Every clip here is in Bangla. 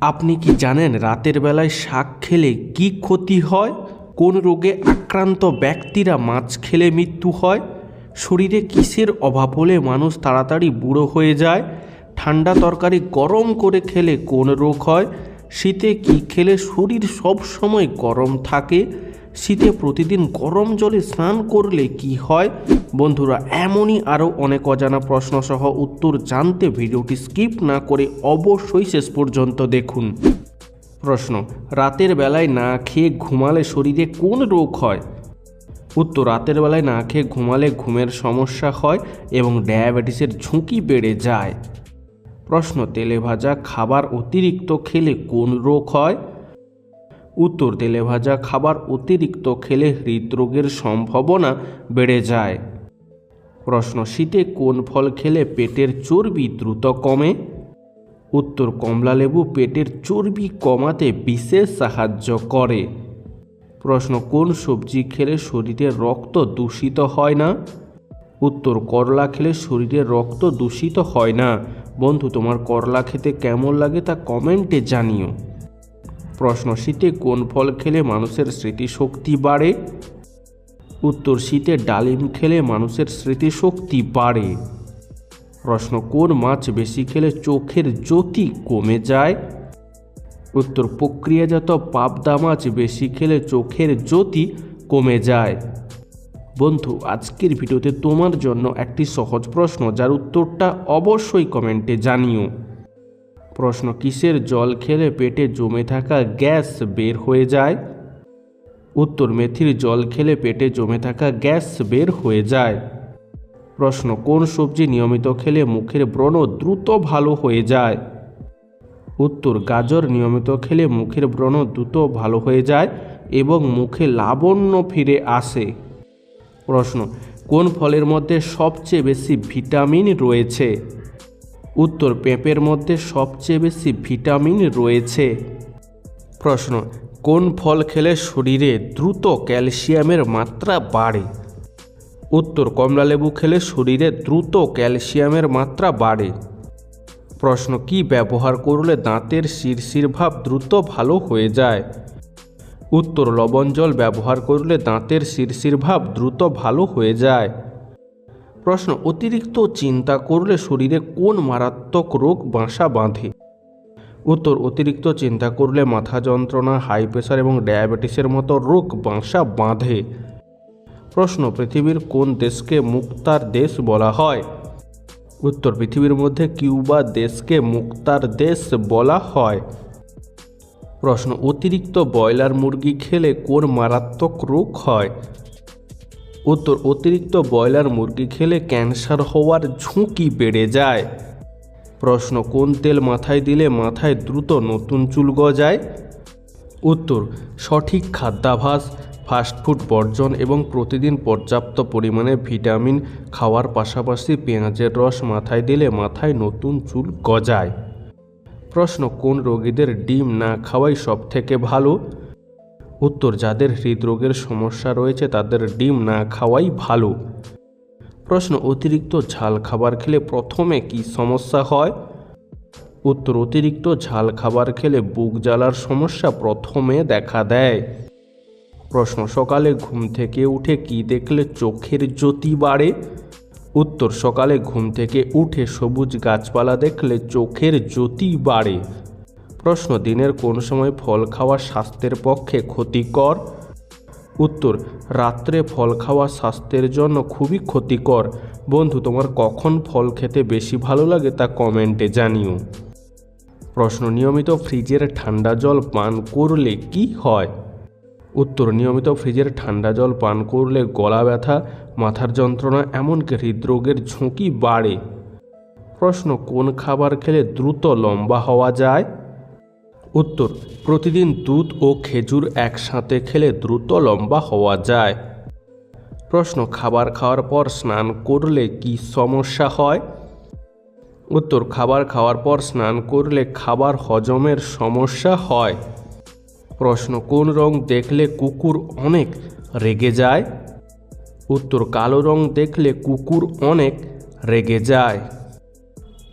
আপনি কি জানেন রাতের বেলায় শাক খেলে কি ক্ষতি হয়? কোন রোগে আক্রান্ত ব্যক্তিরা মাছ খেলে মৃত্যু হয়? শরীরে কিসের অভাব হলে মানুষ তাড়াতাড়ি বুড়ো হয়ে যায়? ঠান্ডা তরকারি গরম করে খেলে কোন রোগ হয়? শীতে কি খেলে শরীর সব সময় গরম থাকে? শীতে প্রতিদিন গরম জলে স্নান করলে কি হয়? বন্ধুরা, এমনই আরও অনেক অজানা প্রশ্নসহ উত্তর জানতে ভিডিওটি স্কিপ না করে অবশ্যই শেষ পর্যন্ত দেখুন। প্রশ্ন, রাতের বেলায় না খেয়ে ঘুমালে শরীরে কোন রোগ হয়? উত্তর, রাতের বেলায় না খেয়ে ঘুমালে ঘুমের সমস্যা হয় এবং ডায়াবেটিসের ঝুঁকি বেড়ে যায়। প্রশ্ন, তেলে ভাজা খাবার অতিরিক্ত খেলে কোন রোগ হয়? উত্তর তেলে ভাজা খাবার অতিরিক্ত খেলে হৃদরোগের সম্ভাবনা বেড়ে যায়। প্রশ্ন, শীতে কোন ফল খেলে পেটের চর্বি দ্রুত কমে? উত্তর কমলালেবু পেটের চর্বি কমাতে বিশেষ সাহায্য করে। প্রশ্ন, কোন সবজি খেলে শরীরে রক্ত দূষিত হয় না? উত্তর, করলা খেলে শরীরে রক্ত দূষিত হয় না। বন্ধু, তোমার করলা খেতে কেমন লাগে তা কমেন্টে জানিও। প্রশ্ন, শীতে কোন ফল খেলে মানুষের স্মৃতিশক্তি বাড়ে? উত্তর, শীতে ডালিম খেলে মানুষের স্মৃতিশক্তি বাড়ে। প্রশ্ন, কোন মাছ বেশি খেলে চোখের জ্যোতি কমে যায়? উত্তর, প্রক্রিয়াজাত পাবদা মাছ বেশি খেলে চোখের জ্যোতি কমে যায়। বন্ধু, আজকের ভিডিওতে তোমার জন্য একটি সহজ প্রশ্ন, যার উত্তরটা অবশ্যই কমেন্টে জানিও। প্রশ্ন, কিসের জল খেলে পেটে জমে থাকা গ্যাস বের হয়ে যায়? উত্তর, মেথির জল খেলে পেটে জমে থাকা গ্যাস বের হয়ে যায়। প্রশ্ন, কোন সবজি নিয়মিত খেলে মুখের ব্রণ দ্রুত ভালো হয়ে যায়? উত্তর, গাজর নিয়মিত খেলে মুখের ব্রণ দ্রুত ভালো হয়ে যায় এবং মুখে লাবণ্য ফিরে আসে। প্রশ্ন, কোন ফলের মধ্যে সবচেয়ে বেশি ভিটামিন রয়েছে? উত্তর পেঁপের মধ্যে সবচেয়ে বেশি ভিটামিন রয়েছে। প্রশ্ন, কোন ফল খেলে শরীরে দ্রুত ক্যালসিয়ামের মাত্রা বাড়ে? উত্তর কমলালেবু খেলে শরীরে দ্রুত ক্যালসিয়ামের মাত্রা বাড়ে। প্রশ্ন, কি ব্যবহার করলে দাঁতের শিরশির ভাব দ্রুত ভালো হয়ে যায়? উত্তর, লবণ জল ব্যবহার করলে দাঁতের শিরশির ভাব দ্রুত ভালো হয়ে যায়। প্রশ্ন, অতিরিক্ত চিন্তা করলে শরীরে কোন মারাত্মক রোগ বাসা বাঁধে? উত্তর, অতিরিক্ত চিন্তা করলে মাথা যন্ত্রণা হাই প্রেশার এবং ডায়াবেটিসের মতো রোগ বাসা বাঁধে। প্রশ্ন, পৃথিবীর কোন দেশকে মুক্তার দেশ বলা হয়? উত্তর, পৃথিবীর মধ্যে কিউবা দেশকে মুক্তার দেশ বলা হয়। প্রশ্ন, অতিরিক্ত ব্রয়লার মুরগি খেলে কোন মারাত্মক রোগ হয়? উত্তর, অতিরিক্ত ব্রয়লার মুরগি খেলে ক্যান্সার হওয়ার ঝুঁকি বেড়ে যায়। প্রশ্ন, কোন তেল মাথায় দিলে মাথায় দ্রুত নতুন চুল গজায়? উত্তর, সঠিক খাদ্যাভাস ফাস্টফুড বর্জন এবং প্রতিদিন পর্যাপ্ত পরিমাণে ভিটামিন খাওয়ার পাশাপাশি পেঁয়াজের রস মাথায় দিলে মাথায় নতুন চুল গজায়। প্রশ্ন, কোন রোগীদের ডিম না খাওয়াই সব থেকে ভালো? উত্তর, যাদের হৃদরোগের সমস্যা রয়েছে তাদের ডিম না খাওয়াই ভালো। প্রশ্ন, অতিরিক্ত ঝাল খাবার খেলে প্রথমে কি সমস্যা হয়? উত্তর, অতিরিক্ত ঝাল খাবার খেলে বুক জ্বালার সমস্যা প্রথমে দেখা দেয়। প্রশ্ন, সকালে ঘুম থেকে উঠে কি দেখলে চোখের জ্যোতি বাড়ে? উত্তর, সকালে ঘুম থেকে উঠে সবুজ গাছপালা দেখলে চোখের জ্যোতি বাড়ে। প্রশ্ন, দিনের কোন সময় ফল খাওয়া স্বাস্থ্যের পক্ষে ক্ষতিকর? উত্তর, রাত্রে ফল খাওয়া স্বাস্থ্যের জন্য খুবই ক্ষতিকর। বন্ধু, তোমার কখন ফল খেতে বেশি ভালো লাগে তা কমেন্টে জানিও। প্রশ্ন, নিয়মিত ফ্রিজের ঠান্ডা জল পান করলে কি হয়? উত্তর, নিয়মিত ফ্রিজের ঠান্ডা জল পান করলে গলা ব্যথা, মাথার যন্ত্রণা, এমনকি হৃদরোগের ঝুঁকি বাড়ে। প্রশ্ন, কোন খাবার খেলে দ্রুত লম্বা হওয়া যায়? উত্তর, প্রতিদিন দুধ ও খেজুর একসাথে খেলে দ্রুত লম্বা হওয়া যায়। প্রশ্ন, খাবার খাওয়ার পর স্নান করলে কি সমস্যা হয়? উত্তর, খাবার খাওয়ার পর স্নান করলে খাবার হজমের সমস্যা হয়। প্রশ্ন, কোন রং দেখলে কুকুর অনেক রেগে যায়? উত্তর, কালো রং দেখলে কুকুর অনেক রেগে যায়।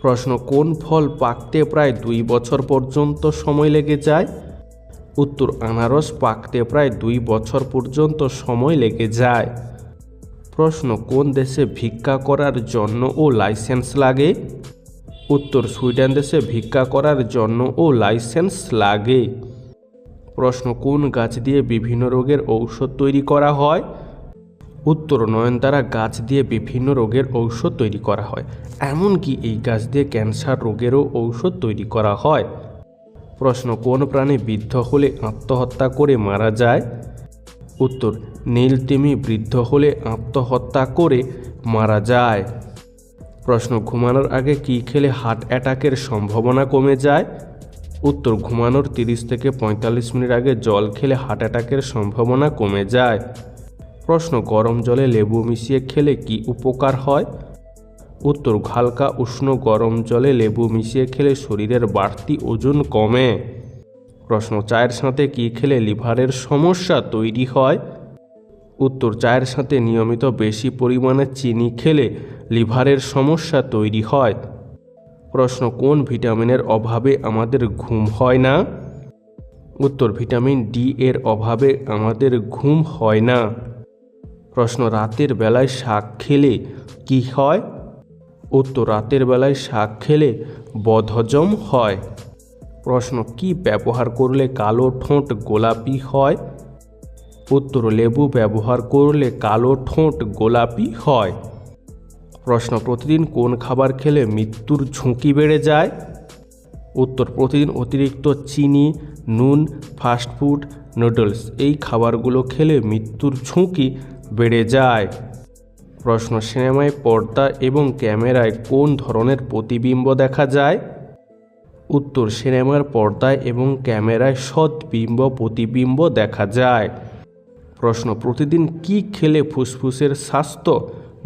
প্রশ্ন, কোন ফল পাকতে প্রায় দুই বছর পর্যন্ত সময় লেগে যায়? উত্তর, আনারস পাকতে প্রায় দুই বছর পর্যন্ত সময় লেগে যায়। প্রশ্ন, কোন দেশে ভিক্ষা করার জন্য ও লাইসেন্স লাগে? উত্তর, সুইডেন দেশে ভিক্ষা করার জন্য ও লাইসেন্স লাগে। প্রশ্ন, কোন গাছ দিয়ে বিভিন্ন রোগের ঔষধ তৈরি করা হয়? উত্তর নয়নতারা গাছ দিয়ে বিভিন্ন রোগের ঔষধ তৈরি করা হয়, এমনকি এই গাছ দিয়ে ক্যান্সার রোগেরও ঔষধ তৈরি করা হয়। প্রশ্ন, কোন প্রাণী বৃদ্ধ হলে আত্মহত্যা করে মারা যায়? উত্তর নীলতিমি বৃদ্ধ হলে আত্মহত্যা করে মারা যায়। প্রশ্ন, ঘুমানোর আগে কী খেলে হার্ট অ্যাটাকের সম্ভাবনা কমে যায়? উত্তর, ঘুমানোর তিরিশ থেকে পঁয়তাল্লিশ মিনিট আগে জল খেলে হার্ট অ্যাটাকের সম্ভাবনা কমে যায়। প্রশ্ন, গরম জলে লেবু মিশিয়ে খেলে কি উপকার হয়? উত্তর, হালকা উষ্ণ গরম জলে লেবু মিশিয়ে খেলে শরীরের বাড়তি ওজন কমে। প্রশ্ন, চায়ের সাথে কি খেলে লিভারের সমস্যা তৈরি হয়? উত্তর, চায়ের সাথে নিয়মিত বেশি পরিমাণে চিনি খেলে লিভারের সমস্যা তৈরি হয়। প্রশ্ন, কোন ভিটামিনের অভাবে আমাদের ঘুম হয় না? উত্তর, ভিটামিন ডি এর অভাবে আমাদের ঘুম হয় না। প্রশ্ন, রাতের বেলায় শাক খেলে কি হয়? উত্তর, রাতের বেলায় শাক খেলে বদহজম হয়। প্রশ্ন, কি ব্যবহার করলে কালো ঠোঁট গোলাপি হয়? উত্তর, লেবু ব্যবহার করলে কালো ঠোঁট গোলাপি হয়। প্রশ্ন, প্রতিদিন কোন খাবার খেলে মৃত্যুর ঝুঁকি বেড়ে যায়? উত্তর, প্রতিদিন অতিরিক্ত চিনি, নুন ফাস্টফুড নুডলস, এই খাবারগুলো খেলে মৃত্যুর ঝুঁকি বেড়ে যায়। প্রশ্ন সিনেমায় পর্দা এবং ক্যামেরায় কোন ধরনের প্রতিবিম্ব দেখা যায়? উত্তর, সিনেমার পর্দায় এবং ক্যামেরায় সৎবিম্ব প্রতিবিম্ব দেখা যায়। প্রশ্ন, প্রতিদিন কি খেলে ফুসফুসের স্বাস্থ্য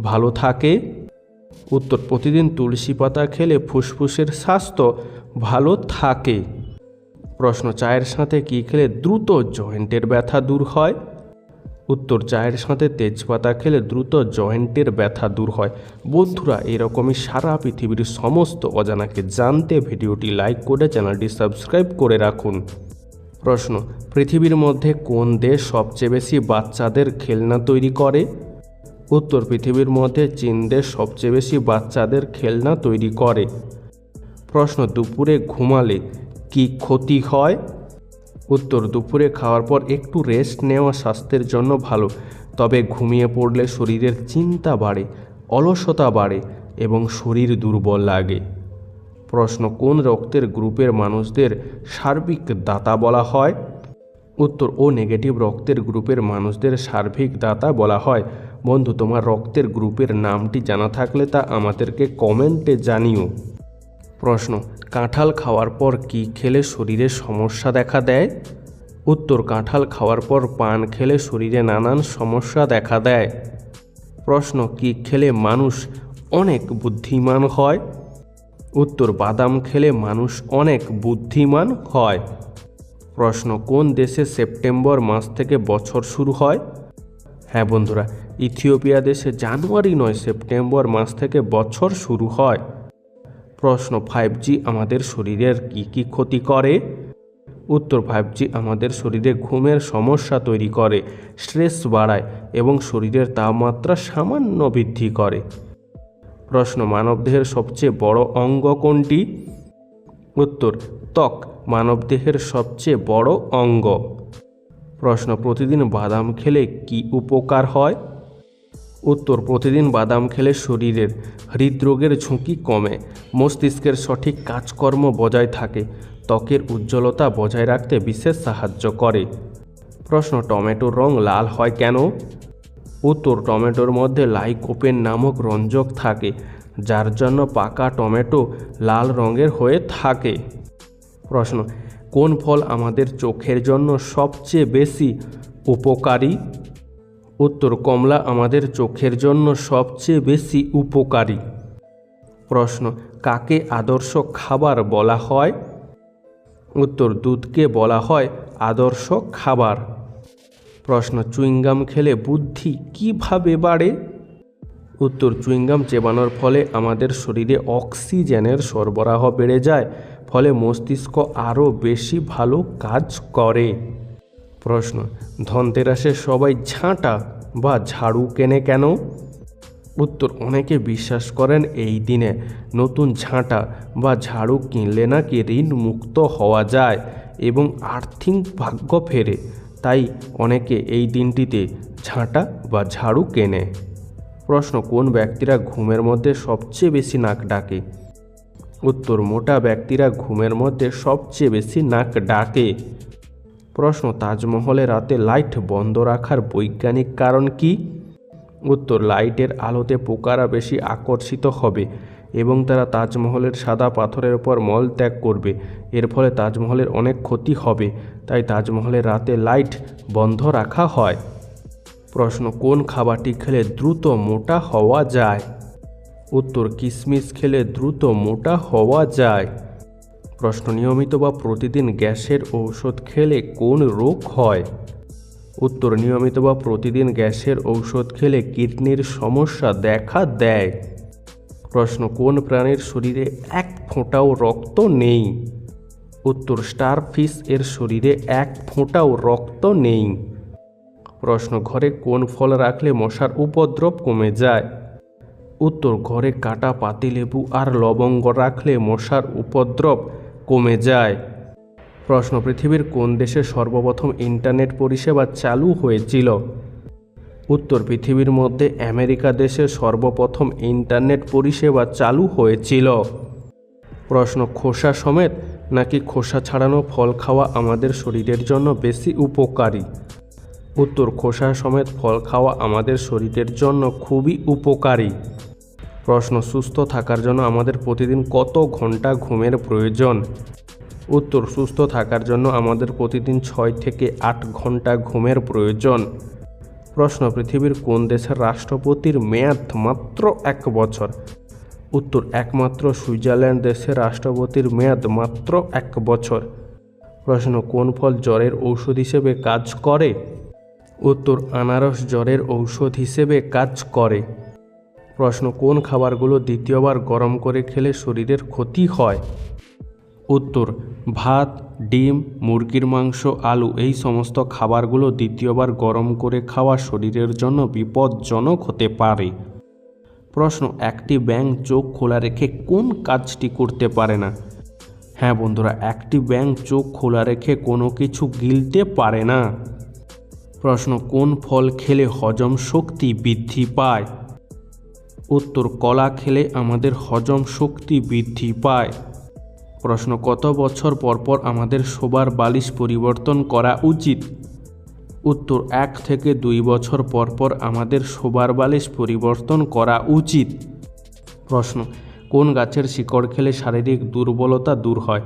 ভালো থাকে? উত্তর, প্রতিদিন তুলসী পাতা খেলে ফুসফুসের স্বাস্থ্য ভালো থাকে। প্রশ্ন, চায়ের সাথে কি খেলে দ্রুত জয়েন্টের ব্যথা দূর হয়? উত্তর চায়ের সাথে তেজপাতা খেলে দ্রুত জয়েন্টের ব্যথা দূর হয়। বন্ধুরা, এরকমই সারা পৃথিবীর সমস্ত অজানাকে জানতে ভিডিওটি লাইক করে চ্যানেলটি সাবস্ক্রাইব করে রাখুন। প্রশ্ন, পৃথিবীর মধ্যে কোন দেশ সবচেয়ে বেশি বাচ্চাদের খেলনা তৈরি করে? উত্তর, পৃথিবীর মধ্যে চীন দেশ সবচেয়ে বেশি বাচ্চাদের খেলনা তৈরি করে। প্রশ্ন, দুপুরে ঘুমালে কি ক্ষতি হয়? উত্তর, দুপুরে খাওয়ার পর একটু রেস্ট নেওয়া স্বাস্থ্যের জন্য ভালো। তবে ঘুমিয়ে পড়লে শরীরের চিন্তা বাড়ে, অলসতা বাড়ে এবং শরীর দুর্বল লাগে। প্রশ্ন, কোন রক্তের গ্রুপের মানুষদের সার্বিক দাতা বলা হয়? উত্তর, ও নেগেটিভ রক্তের গ্রুপের মানুষদের সার্বিক দাতা বলা হয়। বন্ধু, তোমার রক্তের গ্রুপের নামটি জানা থাকলে তা আমাদেরকে কমেন্টে জানিও। প্রশ্ন, কাঁঠাল খাওয়ার পর কি খেলে শরীরে সমস্যা দেখা দেয়? উত্তর, কাঁঠাল খাওয়ার পর পান খেলে শরীরে নানান সমস্যা দেখা দেয়। প্রশ্ন, কি খেলে মানুষ অনেক বুদ্ধিমান হয়? উত্তর, বাদাম খেলে মানুষ অনেক বুদ্ধিমান হয়। প্রশ্ন, কোন দেশে সেপ্টেম্বর মাস থেকে বছর শুরু হয়? হ্যাঁ বন্ধুরা, ইথিওপিয়া দেশে জানুয়ারি নয়, সেপ্টেম্বর মাস থেকে বছর শুরু হয়। প্রশ্ন ফাইভ জি আমাদের শরীরের কি কি ক্ষতি করে? উত্তর ফাইভ জি আমাদের শরীরে ঘুমের সমস্যা তৈরি করে স্ট্রেস বাড়ায় এবং শরীরের তাপমাত্রা সামান্য বৃদ্ধি করে। প্রশ্ন, মানবদেহের সবচেয়ে বড় অঙ্গ কোনটি? উত্তর, ত্বক মানবদেহের সবচেয়ে বড় অঙ্গ। প্রশ্ন, প্রতিদিন বাদাম খেলে কি উপকার হয়? উত্তর, প্রতিদিন বাদাম খেলে শরীরের হৃদরোগের ঝুঁকি কমে, মস্তিষ্কের সঠিক কাজকর্ম বজায় থাকে, ত্বকের উজ্জ্বলতা বজায় রাখতে বিশেষ সাহায্য করে। প্রশ্ন, টমেটোর রং লাল হয় কেন? উত্তর, টমেটোর মধ্যে লাইকোপেন নামক রঞ্জক থাকে, যার জন্য পাকা টমেটো লাল রঙের হয়ে থাকে। প্রশ্ন, কোন ফল আমাদের চোখের জন্য সবচেয়ে বেশি উপকারী? উত্তর কমলা আমাদের চোখের জন্য সবচেয়ে বেশি উপকারী। প্রশ্ন, কাকে আদর্শ খাবার বলা হয়? উত্তর, দুধকে বলা হয় আদর্শ খাবার। প্রশ্ন, চুইংগাম খেলে বুদ্ধি কীভাবে বাড়ে? উত্তর, চুইংগাম চেবানোর ফলে আমাদের শরীরে অক্সিজেনের সরবরাহ বেড়ে যায়, ফলে মস্তিষ্ক আরও বেশি ভালো কাজ করে। প্রশ্ন, ধনতেরাসে সবাই ঝাঁটা বা ঝাড়ু কেনে কেন? উত্তর, অনেকে বিশ্বাস করেন এই দিনে নতুন ঝাঁটা বা ঝাড়ু কিনলে নাকি ঋণ মুক্ত হওয়া যায় এবং আর্থিক ভাগ্য ফেরে। তাই অনেকে এই দিনটিতে ঝাঁটা বা ঝাড়ু কেনে। প্রশ্ন, কোন ব্যক্তিরা ঘুমের মধ্যে সবচেয়ে বেশি নাক ডাকে? উত্তর, মোটা ব্যক্তিরা ঘুমের মধ্যে সবচেয়ে বেশি নাক ডাকে। প্রশ্ন, তাজমহলে রাতে লাইট বন্ধ রাখার বৈজ্ঞানিক কারণ কি? উত্তর, লাইটের আলোতে পোকারা বেশি আকর্ষিত হবে এবং তারা তাজমহলের সাদা পাথরের উপর মল ত্যাগ করবে। এর ফলে তাজমহলের অনেক ক্ষতি হবে, তাই তাজমহলের রাতে লাইট বন্ধ রাখা হয়। প্রশ্ন, কোন খাবারটি খেলে দ্রুত মোটা হওয়া যায়? উত্তর কিশমিশ খেলে দ্রুত মোটা হওয়া যায়। প্রশ্ন, নিয়মিত বা প্রতিদিন গ্যাসের ঔষধ খেলে কোন রোগ হয়? উত্তর, নিয়মিত বা প্রতিদিন গ্যাসের ঔষধ খেলে কিডনির সমস্যা দেখা দেয়। প্রশ্ন, কোন প্রাণীর শরীরে এক ফোঁটাও রক্ত নেই? উত্তর, স্টার স্টারফিশ এর শরীরে এক ফোঁটাও রক্ত নেই। প্রশ্ন, ঘরে কোন ফল রাখলে মশার উপদ্রব কমে যায়? উত্তর, ঘরে কাটা, পাতিলেবু আর লবঙ্গ রাখলে মশার উপদ্রব কমে যায়। প্রশ্ন, পৃথিবীর কোন দেশে সর্বপ্রথম ইন্টারনেট পরিষেবা চালু হয়েছিল? উত্তর, পৃথিবীর মধ্যে আমেরিকা দেশে সর্বপ্রথম ইন্টারনেট পরিষেবা চালু হয়েছিল। প্রশ্ন, খোসা সমেত নাকি খোসা ছাড়ানো ফল খাওয়া আমাদের শরীরের জন্য বেশি উপকারী? উত্তর, খোসা সমেত ফল খাওয়া আমাদের শরীরের জন্য খুবই উপকারী। প্রশ্ন, সুস্থ থাকার জন্য আমাদের প্রতিদিন কত ঘণ্টা ঘুমের প্রয়োজন? উত্তর, সুস্থ থাকার জন্য আমাদের প্রতিদিন ছয় থেকে আট ঘণ্টা ঘুমের প্রয়োজন। প্রশ্ন, পৃথিবীর কোন দেশের রাষ্ট্রপতির মেয়াদ মাত্র এক বছর? উত্তর, একমাত্র সুইজারল্যান্ড দেশের রাষ্ট্রপতির মেয়াদ মাত্র এক বছর। প্রশ্ন, কোন ফল জ্বরের ঔষধ হিসেবে কাজ করে? উত্তর, আনারস জ্বরের ঔষধ হিসেবে কাজ করে। প্রশ্ন, কোন খাবারগুলো দ্বিতীয়বার গরম করে খেলে শরীরের ক্ষতি হয়? উত্তর, ভাত, ডিম, মুরগির মাংস, আলু, এই সমস্ত খাবারগুলো দ্বিতীয়বার গরম করে খাওয়া শরীরের জন্য বিপজ্জনক হতে পারে। প্রশ্ন, একটি ব্যাংক চোখ খোলা রেখে কোন কাজটি করতে পারে না? হ্যাঁ বন্ধুরা, একটি ব্যাংক চোখ খোলা রেখে কোনো কিছু গিলতে পারে না। প্রশ্ন, কোন ফল খেলে হজম শক্তি বৃদ্ধি পায়? উত্তর কলা খেলে আমাদের হজম শক্তি বৃদ্ধি পায়। প্রশ্ন, কত বছর পর পর আমাদের শোবার বালিশ পরিবর্তন করা উচিত? উত্তর, এক থেকে দুই বছর পর পর আমাদের শোবার বালিশ পরিবর্তন করা উচিত। প্রশ্ন, কোন গাছের শিকড় খেলে শারীরিক দুর্বলতা দূর হয়?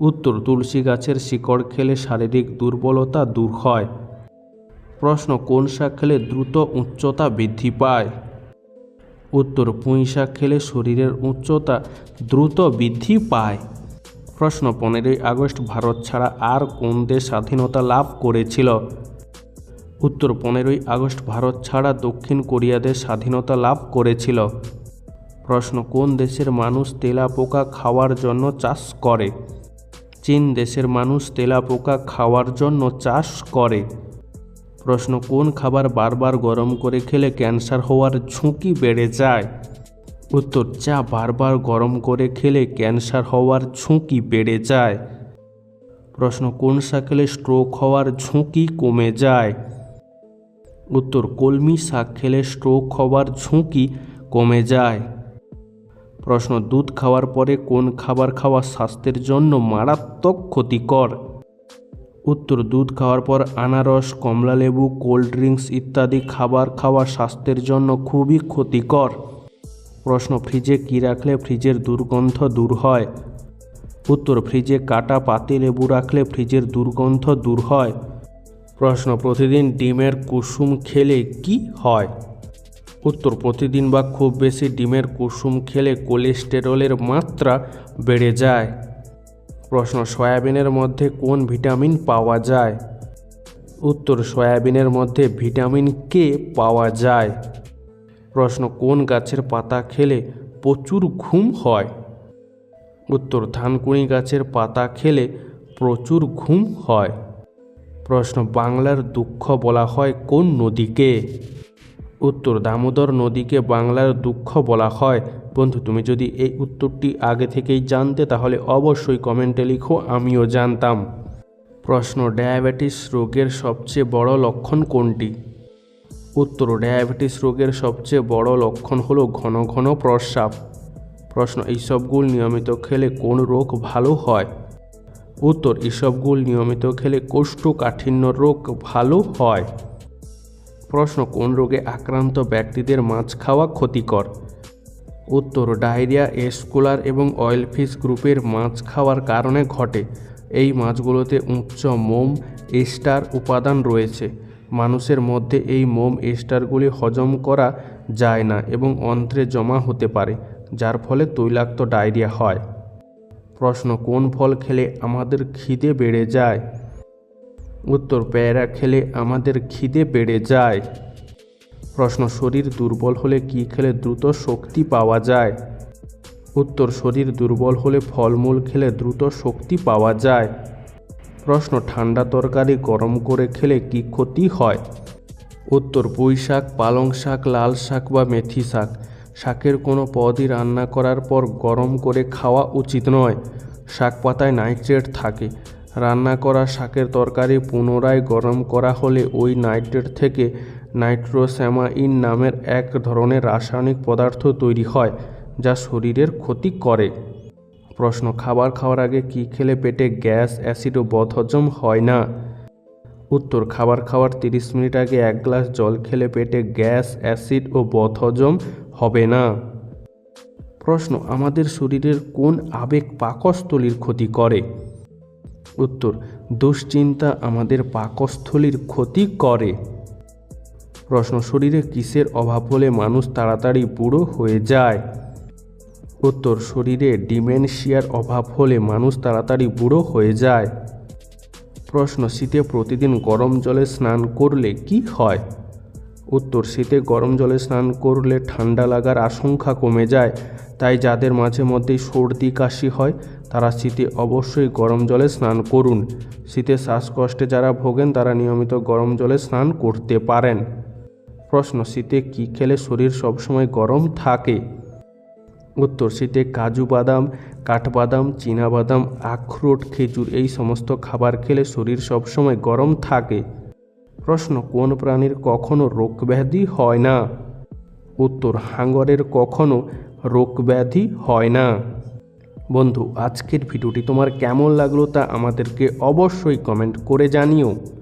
উত্তর, তুলসী গাছের শিকড় খেলে শারীরিক দুর্বলতা দূর হয়। প্রশ্ন, কোন শাক খেলে দ্রুত উচ্চতা বৃদ্ধি পায়? উত্তর পুঁই শাক খেলে শরীরের উচ্চতা দ্রুত বৃদ্ধি পায়। প্রশ্ন, পনেরোই আগস্ট ভারত ছাড়া আর কোন দেশ স্বাধীনতা লাভ করেছিল? উত্তর, পনেরোই আগস্ট ভারত ছাড়া দক্ষিণ কোরিয়া দেশ স্বাধীনতা লাভ করেছিল। প্রশ্ন, কোন দেশের মানুষ তেলাপোকা খাওয়ার জন্য চাষ করে? চীন দেশের মানুষ তেলাপোকা খাওয়ার জন্য চাষ করে। প্রশ্ন, কোন খাবার বারবার গরম করে খেলে ক্যান্সার হওয়ার ঝুঁকি বেড়ে যায়? উত্তর চা বারবার গরম করে খেলে ক্যান্সার হওয়ার ঝুঁকি বেড়ে যায়। প্রশ্ন, কোন শাক খেলে স্ট্রোক হওয়ার ঝুঁকি কমে যায়? উত্তর, কলমি শাক খেলে স্ট্রোক হওয়ার ঝুঁকি কমে যায়। প্রশ্ন, দুধ খাওয়ার পরে কোন খাবার খাওয়া স্বাস্থ্যের জন্য মারাত্মক ক্ষতিকর? উত্তর, দুধ খাওয়ার পর আনারস কমলালেবু কোল্ড ড্রিঙ্কস ইত্যাদি খাবার খাওয়া স্বাস্থ্যের জন্য খুবই ক্ষতিকর। প্রশ্ন, ফ্রিজে কী রাখলে ফ্রিজের দুর্গন্ধ দূর হয়? উত্তর, ফ্রিজে কাটা পাতি লেবু রাখলে ফ্রিজের দুর্গন্ধ দূর হয়। প্রশ্ন, প্রতিদিন ডিমের কুসুম খেলে কি হয়? উত্তর, প্রতিদিন বা খুব বেশি ডিমের কুসুম খেলে কোলেস্টেরলের মাত্রা বেড়ে যায়। প্রশ্ন, সয়াবিনের মধ্যে কোন ভিটামিন পাওয়া যায়? উত্তর, সয়াবিনের মধ্যে ভিটামিন কে পাওয়া যায়। প্রশ্ন, কোন গাছের পাতা খেলে প্রচুর ঘুম হয়? উত্তর, ধানকুনি গাছের পাতা খেলে প্রচুর ঘুম হয়। প্রশ্ন, বাংলার দুঃখ বলা হয় কোন নদীকে? উত্তর, দামোদর নদীকে বাংলার দুঃখ বলা হয় বন্ধু, তুমি যদি এই উত্তরটি আগে থেকেই জানতে, তাহলে অবশ্যই কমেন্টে লিখো, আমিও জানতাম। প্রশ্ন, ডায়াবেটিস রোগের সবচেয়ে বড় লক্ষণ কোনটি? উত্তর, ডায়াবেটিস রোগের সবচেয়ে বড় লক্ষণ হলো ঘন ঘন প্রস্রাব। প্রশ্ন, এইসবগুলো নিয়মিত খেলে কোন রোগ ভালো হয়? উত্তর এসবগুলো নিয়মিত খেলে কোষ্ঠকাঠিন্য রোগ ভালো হয়। প্রশ্ন, কোন রোগে আক্রান্ত ব্যক্তিদের মাছ খাওয়া ক্ষতিকর? উত্তর ডায়রিয়া, এসকুলার এবং অয়েল অয়েলফিশ গ্রুপের মাছ খাওয়ার কারণে ঘটে। এই মাছগুলোতে উচ্চ মোম, এস্টার উপাদান রয়েছে। মানুষের মধ্যে এই মোম, এস্টারগুলি হজম করা যায় না এবং অন্ত্রে জমা হতে পারে, যার ফলে তৈলাক্ত ডায়রিয়া হয়। প্রশ্ন, কোন ফল খেলে আমাদের খিদে বেড়ে যায়? উত্তর, পেয়ারা খেলে আমাদের খিদে বেড়ে যায়। প্রশ্ন, শরীর দুর্বল হলে কি খেলে দ্রুত শক্তি পাওয়া যায়? উত্তর, শরীর দুর্বল হলে ফলমূল খেলে দ্রুত শক্তি পাওয়া যায়। প্রশ্ন, ঠান্ডা তরকারি গরম করে খেলে কি ক্ষতি হয়? উত্তর পুঁই শাক পালং শাক লাল শাক বা মেথি শাক শাকের কোনো পদই রান্না করার পর গরম করে খাওয়া উচিত নয়। শাক পাতায় নাইট্রেট থাকে। রান্না করা শাকের তরকারি পুনরায় গরম করা হলে ওই নাইট্রেট থেকে নাইট্রোস্যামাইন নামের এক ধরনের রাসায়নিক পদার্থ তৈরি হয়, যা শরীরের ক্ষতি করে। প্রশ্ন, খাবার খাওয়ার আগে কি খেলে পেটে গ্যাস, অ্যাসিড ও বদহজম হয় না? উত্তর, খাবার খাওয়ার তিরিশ মিনিট আগে এক গ্লাস জল খেলে পেটে গ্যাস, অ্যাসিড ও বদহজম হবে না। প্রশ্ন, আমাদের শরীরের কোন আবেগ পাকস্থলীর ক্ষতি করে? উত্তর, দুশ্চিন্তা আমাদের পাকস্থলীর ক্ষতি করে। প্রশ্ন, শরীরে কিসের অভাব হলে মানুষ তাড়াতাড়ি বুড়ো হয়ে যায়? উত্তর, শরীরে ডিমেনশিয়ার অভাব হলে মানুষ তাড়াতাড়ি বুড়ো হয়ে যায়। প্রশ্ন, শীতে প্রতিদিন গরম জলে স্নান করলে কি হয়? উত্তর, শীতে গরম জলে স্নান করলে ঠান্ডা লাগার আশঙ্কা কমে যায়, তাই যাদের মাঝে মধ্যেই সর্দি কাশি হয়, তারা শীতে অবশ্যই গরম জলে স্নান করুন। শীতে শ্বাসকষ্টে যারা ভোগেন, তারা নিয়মিত গরম জলে স্নান করতে পারেন। প্রশ্ন, শীতে কী খেলে শরীর সবসময় গরম থাকে? উত্তর, শীতে কাজু বাদাম, কাঠবাদাম বাদাম আখরোট, খেজুর এই সমস্ত খাবার খেলে শরীর সবসময় গরম থাকে। প্রশ্ন, কোন প্রাণীর কখনো রোগ ব্যাধি হয় না? উত্তর, হাঙ্গরের কখনো রোগ ব্যাধি হয় না। বন্ধু, আজকের ভিডিওটি তোমার কেমন লাগল তা আমাদেরকে অবশ্যই কমেন্ট করে জানিও।